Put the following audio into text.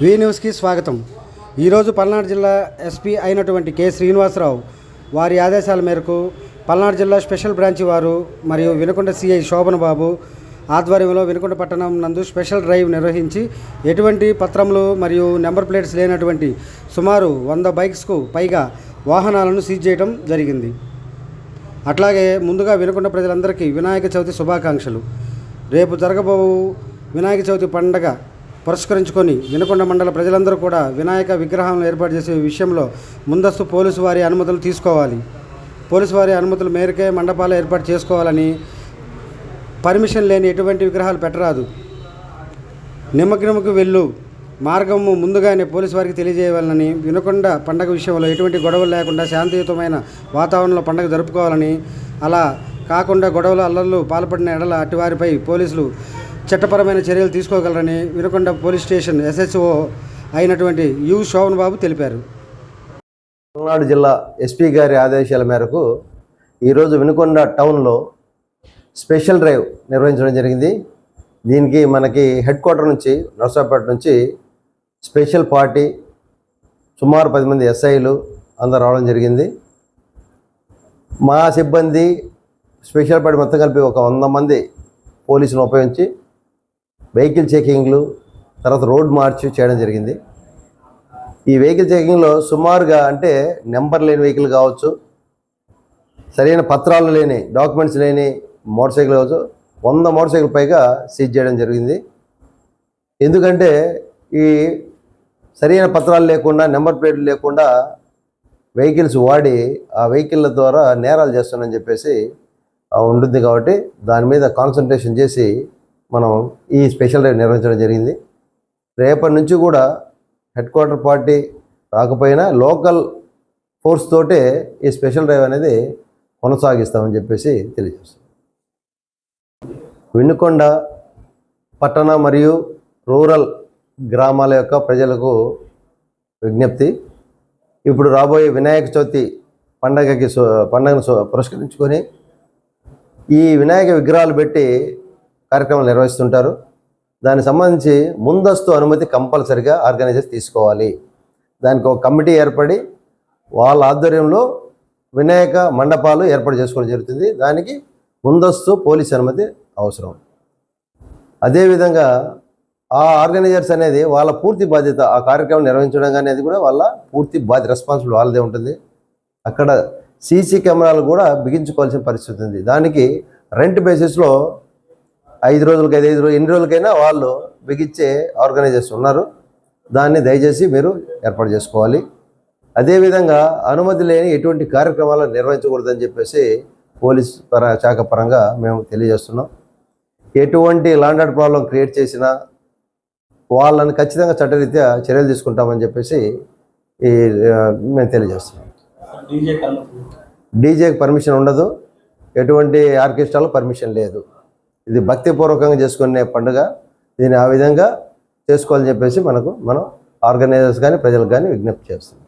వి న్యూస్కి స్వాగతం. ఈరోజు పల్నాడు జిల్లా ఎస్పీ అయినటువంటి కె శ్రీనివాసరావు వారి ఆదేశాల మేరకు పల్నాడు జిల్లా స్పెషల్ బ్రాంచ్ వారు మరియు వినుకొండ సిఐ శోభన్ బాబు ఆధ్వర్యంలో వినుకొండ పట్టణం నందు స్పెషల్ డ్రైవ్ నిర్వహించి ఎటువంటి పత్రములు మరియు నెంబర్ ప్లేట్స్ లేనటువంటి సుమారు వంద బైక్స్కు పైగా వాహనాలను సీజ్ చేయడం జరిగింది. అట్లాగే ముందుగా వినుకొండ ప్రజలందరికీ వినాయక చవితి శుభాకాంక్షలు. రేపు జరగబో వినాయక చవితి పండగ పురస్కరించుకొని వినకొండ మండల ప్రజలందరూ కూడా వినాయక విగ్రహాలను ఏర్పాటు చేసే విషయంలో ముందస్తు పోలీసు వారి అనుమతులు తీసుకోవాలి. పోలీసు వారి అనుమతుల మేరకే మండపాలు ఏర్పాటు చేసుకోవాలని పర్మిషన్ లేని ఎటువంటి విగ్రహాలు పెట్టరాదు. నిమగ్నముకు వెళ్ళు. మార్గము ముందుగానే పోలీసు వారికి తెలియజేయాలని వినకొండ పండగ విషయంలో ఎటువంటి గొడవలు లేకుండా శాంతియుతమైన వాతావరణంలో పండగ జరుపుకోవాలని అలా కాకుండా గొడవలు అల్లర్లు పాల్పడిన ఎడల అటువారిపై పోలీసులు చట్టపరమైన చర్యలు తీసుకోగలరని వినకొండ పోలీస్ స్టేషన్ ఎస్హెచ్ఓ అయినటువంటి యు శోభన్ బాబు తెలిపారు. తమిళనాడు జిల్లా ఎస్పీ గారి ఆదేశాల మేరకు ఈరోజు వినుకొండ టౌన్లో స్పెషల్ డ్రైవ్ నిర్వహించడం జరిగింది. దీనికి మనకి హెడ్ క్వార్టర్ నుంచి నర్సాపేట నుంచి స్పెషల్ పార్టీ సుమారు పది మంది ఎస్ఐలు అందరు రావడం జరిగింది. మా సిబ్బంది స్పెషల్ పార్టీ మొత్తం కలిపి ఒక వంద మంది పోలీసులను ఉపయోగించి వెహికల్ చెకింగ్లు తర్వాత రోడ్ మార్చ్ చేయడం జరిగింది. ఈ వెహికల్ చెకింగ్లో సుమారుగా అంటే నెంబర్ లేని వెహికల్ కావచ్చు సరైన పత్రాలు లేని డాక్యుమెంట్స్ లేని మోటార్ సైకిల్ కావచ్చు వంద మోటార్ సైకిల్ పైగా సీజ్ చేయడం జరిగింది. ఎందుకంటే ఈ సరైన పత్రాలు లేకుండా నెంబర్ ప్లేట్లు లేకుండా వెహికల్స్ వాడి ఆ వెహికల్ ద్వారా నేరాలు చేస్తానని చెప్పేసి ఉంటుంది కాబట్టి దాని మీద కాన్సన్ట్రేషన్ చేసి మనం ఈ స్పెషల్ డ్రైవ్ నిర్వహించడం జరిగింది. రేపటి నుంచి కూడా హెడ్ క్వార్టర్ పార్టీ రాకపోయినా లోకల్ ఫోర్స్ తోటే ఈ స్పెషల్ డ్రైవ్ అనేది కొనసాగిస్తామని చెప్పేసి తెలియజేస్తాం వినుకొండ పట్టణ మరియు రూరల్ గ్రామాల యొక్క ప్రజలకు విజ్ఞప్తి. ఇప్పుడు రాబోయే వినాయక చవితి పండగకి పండగను పురస్కరించుకొని ఈ వినాయక విగ్రహాలు పెట్టి కార్యక్రమాలు నిర్వహిస్తుంటారు. దానికి సంబంధించి ముందస్తు అనుమతి కంపల్సరిగా ఆర్గనైజర్స్ తీసుకోవాలి. దానికి ఒక కమిటీ ఏర్పడి వాళ్ళ ఆధ్వర్యంలో వినాయక మండపాలు ఏర్పాటు చేసుకోవడం జరుగుతుంది. దానికి ముందస్తు పోలీస్ అనుమతి అవసరం. అదేవిధంగా ఆ ఆర్గనైజర్స్ అనేది వాళ్ళ పూర్తి బాధ్యత ఆ కార్యక్రమం నిర్వహించడం అనేది కూడా వాళ్ళ పూర్తి బాధ్యత రెస్పాన్సిబుల్ వాళ్ళదే ఉంటుంది. అక్కడ సీసీ కెమెరాలు కూడా బిగించుకోవాల్సిన పరిస్థితి ఉంది. దానికి రెంట్ బేసిస్లో ఐదు రోజులకి ఐదు ఐదు రోజులు ఎన్ని రోజులకైనా వాళ్ళు బిగించే ఆర్గనైజర్స్ ఉన్నారు. దాన్ని దయచేసి మీరు ఏర్పాటు చేసుకోవాలి. అదేవిధంగా అనుమతి లేని ఎటువంటి కార్యక్రమాలు నిర్వహించకూడదని చెప్పేసి పోలీస్ పర శాఖ పరంగా మేము తెలియజేస్తున్నాం. ఎటువంటి లాండ్ ఆర్డర్ ప్రాబ్లం క్రియేట్ చేసినా వాళ్ళని ఖచ్చితంగా చట్టరీత్యా చర్యలు తీసుకుంటామని చెప్పేసి ఈ మేము తెలియజేస్తున్నాం. డీజేకి పర్మిషన్ ఉండదు. ఎటువంటి ఆర్కెస్ట్రాలో పర్మిషన్ లేదు. ఇది భక్తిపూర్వకంగా చేసుకునే పండుగ. దీన్ని ఆ విధంగా చేసుకోవాలని చెప్పేసి మనకు మనం ఆర్గనైజర్స్ కానీ ప్రజలకు కానీ విజ్ఞప్తి చేస్తున్నాం.